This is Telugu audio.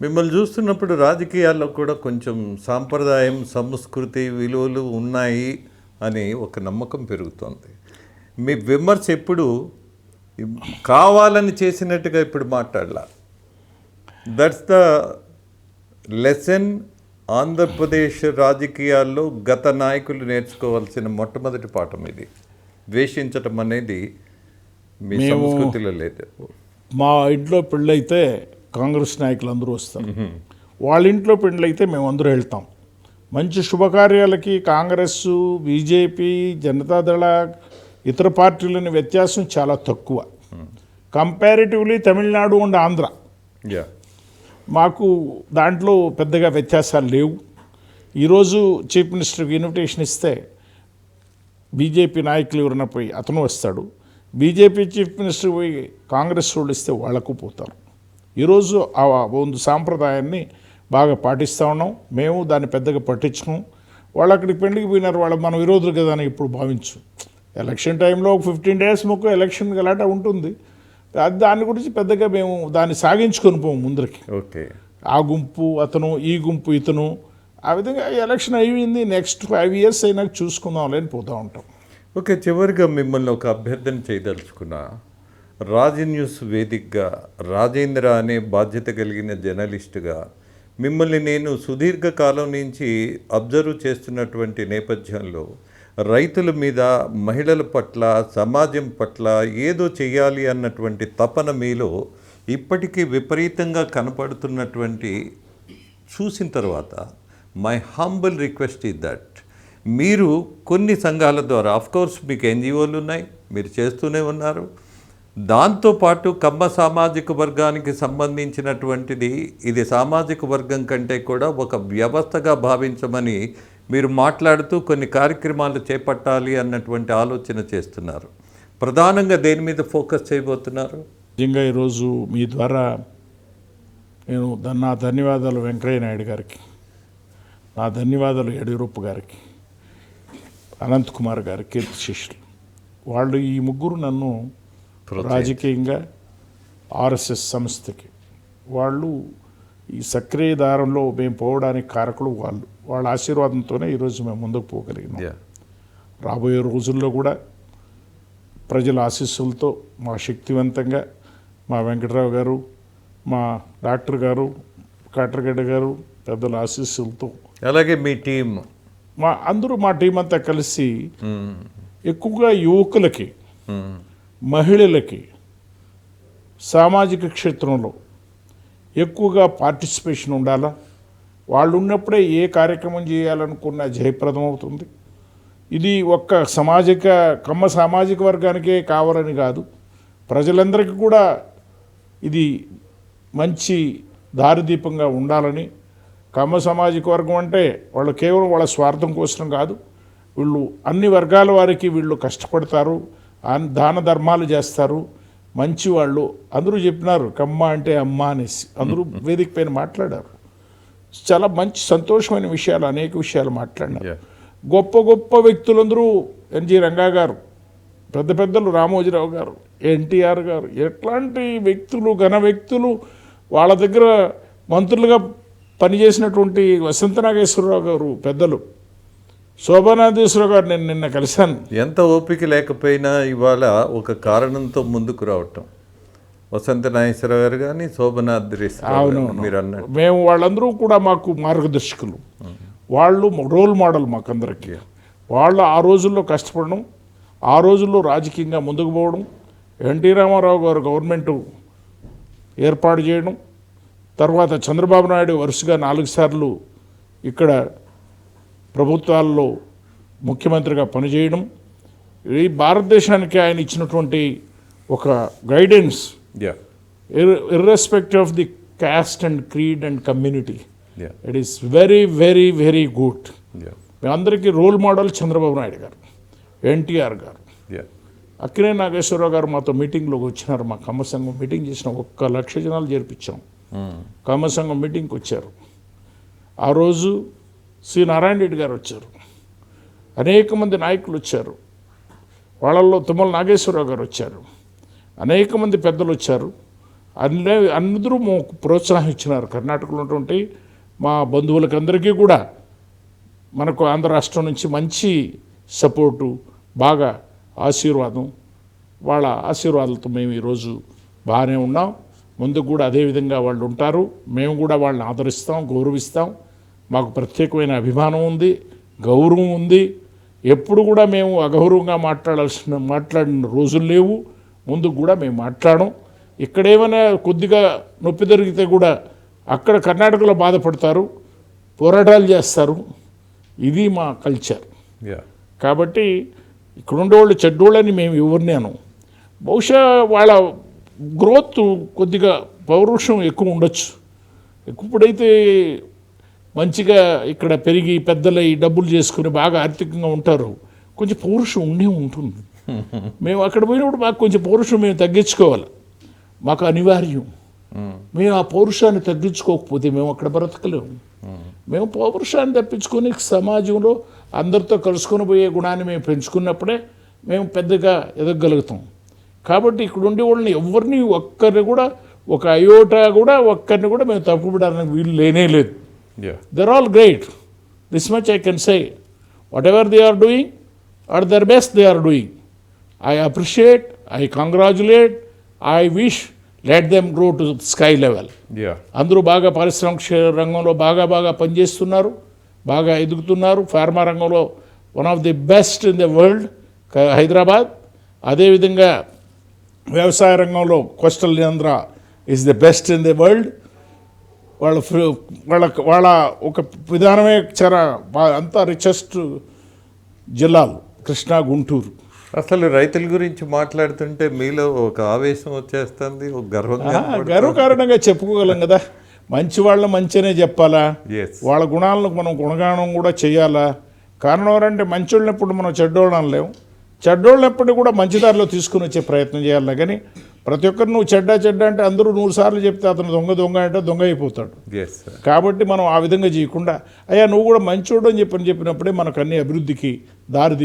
మిమ్మల్ని చూస్తున్నప్పుడు రాజకీయాల్లో కూడా కొంచెం సాంప్రదాయం సంస్కృతి విలువలు ఉన్నాయి అని ఒక నమ్మకం పెరుగుతోంది. మీ విమర్శ ఎప్పుడు కావాలని చేసినట్టుగా ఇప్పుడు మాట్లాడలా? దట్స్ ద లెసన్ ఆంధ్రప్రదేశ్ రాజకీయాల్లో గత నాయకులు నేర్చుకోవాల్సిన మొట్టమొదటి పాఠం ఇది. ద్వేషించటం అనేది మీ సంస్కృతిలో లేదు. మా ఇంట్లో పెళ్ళైతే కాంగ్రెస్ నాయకులు అందరూ వస్తారు. వాళ్ళ ఇంట్లో పెళ్ళైతే మేము అందరూ వెళ్తాం. మంచి శుభకార్యాలకి కాంగ్రెస్ బీజేపీ జనతాదళ ఇతర పార్టీలని వ్యత్యాసం చాలా తక్కువ. Comparatively Tamil Nadu and Andhra. మాకు దాంట్లో పెద్దగా వ్యత్యాసాలు లేవు. ఈరోజు చీఫ్ మినిస్టర్కి ఇన్విటేషన్ ఇస్తే బీజేపీ నాయకులు ఎవరైనా పోయి అతను వస్తాడు. బీజేపీ చీఫ్ మినిస్టర్ పోయి కాంగ్రెస్ వాళ్ళు ఇస్తే వాళ్ళకు పోతారు. ఈరోజు ఆ ಒಂದು సాంప్రదాయాన్ని బాగా పాటిస్తూ ఉన్నాం. మేము దాన్ని పెద్దగా పట్టించుకోం. వాళ్ళు అక్కడికి పెళ్ళికి పోయినారు. వాళ్ళు మన విరోధులు కదా అని ఇప్పుడు భావించు. ఎలక్షన్ టైంలో ఫిఫ్టీన్ డేస్ మొక్క ఎలక్షన్ గలాట ఉంటుంది. అది దాని గురించి పెద్దగా మేము దాన్ని సాగించుకొని పోము ముందరికి. ఓకే. ఆ గుంపు అతను ఈ గుంపు ఇతను. ఆ విధంగా ఎలక్షన్ అయిపోయింది. నెక్స్ట్ ఫైవ్ ఇయర్స్ అయినా చూసుకుందాం అని పోతూ ఉంటాం. ఓకే చివరిగా మిమ్మల్ని ఒక అభ్యర్థన చేయదలుచుకున్నా. రాజీ న్యూస్ వేదికగా రాజేంద్ర అనే బాధ్యత కలిగిన జర్నలిస్టుగా మిమ్మల్ని నేను సుదీర్ఘకాలం నుంచి అబ్జర్వ్ చేస్తున్నటువంటి నేపథ్యంలో రైతుల మీద మహిళల పట్ల సమాజం పట్ల ఏదో చేయాలి అన్నటువంటి తపన మీలో ఇప్పటికీ విపరీతంగా కనపడుతున్నటువంటి చూసిన తర్వాత మై హంబుల్ రిక్వెస్ట్ ఈ దట్ మీరు కొన్ని సంఘాల ద్వారా కోర్స్ మీకు ఎన్జిఓలు ఉన్నాయి మీరు చేస్తూనే ఉన్నారు దాంతోపాటు కమ్మ సామాజిక వర్గానికి సంబంధించినటువంటిది ఇది సామాజిక వర్గం కంటే కూడా ఒక వ్యవస్థగా భావించమని మీరు మాట్లాడుతూ కొన్ని కార్యక్రమాలు చేపట్టాలి అన్నటువంటి ఆలోచన చేస్తున్నారు. ప్రధానంగా దేని మీద ఫోకస్ చేయబోతున్నారు? నిజంగా ఈరోజు మీ ద్వారా నేను నా ధన్యవాదాలు వెంకయ్య నాయుడు గారికి నా ధన్యవాదాలు యడియూరప్ప గారికి అనంత్ కుమార్ గారి కీర్తి శిష్యులు. వాళ్ళు ఈ ముగ్గురు నన్ను రాజకీయంగా ఆర్ఎస్ఎస్ సంస్థకి. వాళ్ళు ఈ సక్రియ దారంలో మేము పోవడానికి కారకులు వాళ్ళు. వాళ్ళ ఆశీర్వాదంతోనే ఈరోజు మేము ముందుకు పోగలిగినాం. యా రాబోయే రోజుల్లో కూడా ప్రజల ఆశీస్సులతో మా శక్తివంతంగా మా వెంకటరావు గారు మా డాక్టర్ గారు కాట్రగడ్డ గారు పెద్దల ఆశీస్సులతో అలాగే మీ టీం. మా అందరూ మా టీం అంతా కలిసి ఎక్కువగా యువకులకి మహిళలకి సామాజిక క్షేత్రంలో ఎక్కువగా పార్టిసిపేషన్ ఉండాలా? వాళ్ళు ఉన్నప్పుడే ఏ కార్యక్రమం చేయాలనుకున్నా జయప్రదం అవుతుంది ఇది ఒక్క సామాజిక కమ్మ సామాజిక వర్గానికే కావాలని కాదు. ప్రజలందరికీ కూడా ఇది మంచి దారిదీపంగా ఉండాలని. కమ్మ సామాజిక వర్గం అంటే వాళ్ళు కేవలం వాళ్ళ స్వార్థం కోసం కాదు. వీళ్ళు అన్ని వర్గాల వారికి వీళ్ళు కష్టపడతారు. దాన ధర్మాలు చేస్తారు. మంచి వాళ్ళు అందరూ చెప్పినారు కమ్మ అంటే అమ్మ అనేసి. అందరూ వేదిక పైన మాట్లాడారు. చాలా మంచి సంతోషమైన విషయాలు అనేక విషయాలు మాట్లాడినారు. గొప్ప గొప్ప వ్యక్తులందరూ ఎన్జి రంగా గారు పెద్ద పెద్దలు రామోజీరావు గారు ఎన్టీఆర్ గారు ఎట్లాంటి వ్యక్తులు ఘన వ్యక్తులు వాళ్ళ దగ్గర మంత్రులుగా పనిచేసినటువంటి వసంత నాగేశ్వరరావు గారు పెద్దలు. శోభనాథేశ్వరరావు గారు నేను నిన్న కలిశాను. ఎంత ఓపిక లేకపోయినా ఇవాళ ఒక కారణంతో ముందుకు రావటం. వసంత నాగేశ్వర గారు కానీ శోభనాద్రేశ్వర మీరు అన్నట్టు. మేము వాళ్ళందరూ కూడా మాకు మార్గదర్శకులు. వాళ్ళు రోల్ మోడల్ మాకందరికి. వాళ్ళు ఆ రోజుల్లో కష్టపడడం ఆ రోజుల్లో రాజకీయంగా ముందుకు పోవడం ఎన్టీ రామారావు గారు గవర్నమెంట్ ఏర్పాటు చేయడం తర్వాత చంద్రబాబు నాయుడు వరుసగా నాలుగు సార్లు ఇక్కడ ప్రభుత్వాల్లో ముఖ్యమంత్రిగా పనిచేయడం. ఈ భారతదేశానికి ఆయన ఇచ్చినటువంటి ఒక guidance caste and creed and community. Yeah It is very, very, very good. Yeah మీ అందరికీ రోల్ మోడల్ చంద్రబాబు నాయుడు గారు ఎన్టీఆర్ గారు. అక్కినే నాగేశ్వరరావు గారు మాతో మీటింగ్లోకి వచ్చినారు. మా కమ్మ సంఘం మీటింగ్ చేసిన ఒక్క లక్ష జనాలు చేర్పించాం. కమ్మ సంఘం మీటింగ్కి వచ్చారు. ఆ రోజు శ్రీ నారాయణ రెడ్డి గారు వచ్చారు. అనేక మంది నాయకులు వచ్చారు. వాళ్ళల్లో తుమ్మల నాగేశ్వరరావు గారు వచ్చారు. అనేక మంది పెద్దలు వచ్చారు. అన్నీ అందరూ మాకు ప్రోత్సాహం ఇచ్చినారు కర్ణాటకలో ఉన్నటువంటి మా బంధువులకి అందరికీ కూడా మనకు ఆంధ్ర రాష్ట్రం నుంచి మంచి సపోర్టు బాగా ఆశీర్వాదం. వాళ్ళ ఆశీర్వాదాలతో మేము ఈరోజు బాగానే ఉన్నాం. ముందుకు కూడా అదే విధంగా వాళ్ళు ఉంటారు. మేము కూడా వాళ్ళని ఆదరిస్తాం గౌరవిస్తాం. మాకు ప్రత్యేకమైన అభిమానం ఉంది గౌరవం ఉంది. ఎప్పుడు కూడా మేము అగౌరవంగా మాట్లాడాల్సిన మాట్లాడిన రోజులు లేవు. ముందుకు కూడా మేము మాట్లాడం ఇక్కడ ఏమైనా కొద్దిగా నొప్పి జరిగితే కూడా అక్కడ కర్ణాటకలో బాధపడతారు పోరాటాలు చేస్తారు. ఇది మా కల్చర్. కాబట్టి ఇక్కడ ఉండేవాళ్ళు చెడ్డోళ్ళని మేము ఎవరిని అనం. బహుశా వాళ్ళ గ్రోత్ కొద్దిగా పౌరుషం ఎక్కువ ఉండొచ్చు. ఇప్పుడైతే మంచిగా ఇక్కడ పెరిగి పెద్దలై డబ్బులు చేసుకుని బాగా ఆర్థికంగా ఉంటారు. కొంచెం పౌరుషం ఉండే ఉంటుంది. మేము అక్కడ పోయినప్పుడు మాకు కొంచెం పౌరుషం మేము తగ్గించుకోవాలి. మాకు అనివార్యం. మేము ఆ పౌరుషాన్ని తగ్గించుకోకపోతే మేము అక్కడ బ్రతకలేము. మేము పౌరుషాన్ని తప్పించుకొని సమాజంలో అందరితో కలుసుకొని పోయే గుణాన్ని మేము పెంచుకున్నప్పుడే మేము పెద్దగా ఎదగలుగుతాం కాబట్టి ఇక్కడ ఉండే వాళ్ళని ఎవరిని ఒక్కరిని కూడా ఒక అయోటా కూడా ఒక్కరిని కూడా మేము తప్పుపడడానికి వీలు లేనే లేదు. They're all great. This much I can say. Whatever they are doing, or their best they are doing. I appreciate, I congratulate, I wish, let them grow to sky level. Yeah అందరూ బాగా పారిశ్రామిక రంగంలో బాగా బాగా పనిచేస్తున్నారు బాగా ఎదుగుతున్నారు ఫార్మా రంగంలో one of the best in the world Hyderabad అదేవిధంగా వ్యవసాయ రంగంలో coastal Andhra is the best in the world వాళ్ళ ఫ్రీ- వాళ్ళ వాళ్ళ ఒక విధానమే చాలా అంతా రిచెస్ట్ జిల్లాలు కృష్ణా గుంటూరు. అసలు రైతుల గురించి మాట్లాడుతుంటే మీలో ఒక ఆవేశం వచ్చేస్తుంది ఒక గర్వంగా ఆ, గర్వకారణంగా చెప్పుకోగలం కదా. మంచి వాళ్ళ మంచినే చెప్పాలా? వాళ్ళ గుణాలను మనం గుణగానం కూడా చేయాలా? కారణం ఏంటంటే మంచోళ్ళని ఎప్పుడు మనం చెడ్డోళ్ళని అనలేము. చెడ్డోళ్ళని ఎప్పుడు కూడా మంచి దారిలో తీసుకుని వచ్చే ప్రయత్నం చేయాలి కానీ ప్రతి ఒక్కరు నువ్వు చెడ్డ చెడ్డ అంటే అందరూ నూరు సార్లు చెప్తే అతను దొంగ దొంగ అంటే దొంగ అయిపోతాడు. కాబట్టి మనం ఆ విధంగా చేయకుండా అయ్యా నువ్వు కూడా మంచోడు అని చెప్పని చెప్పినప్పుడే మనకు అన్ని అభివృద్ధికి దారి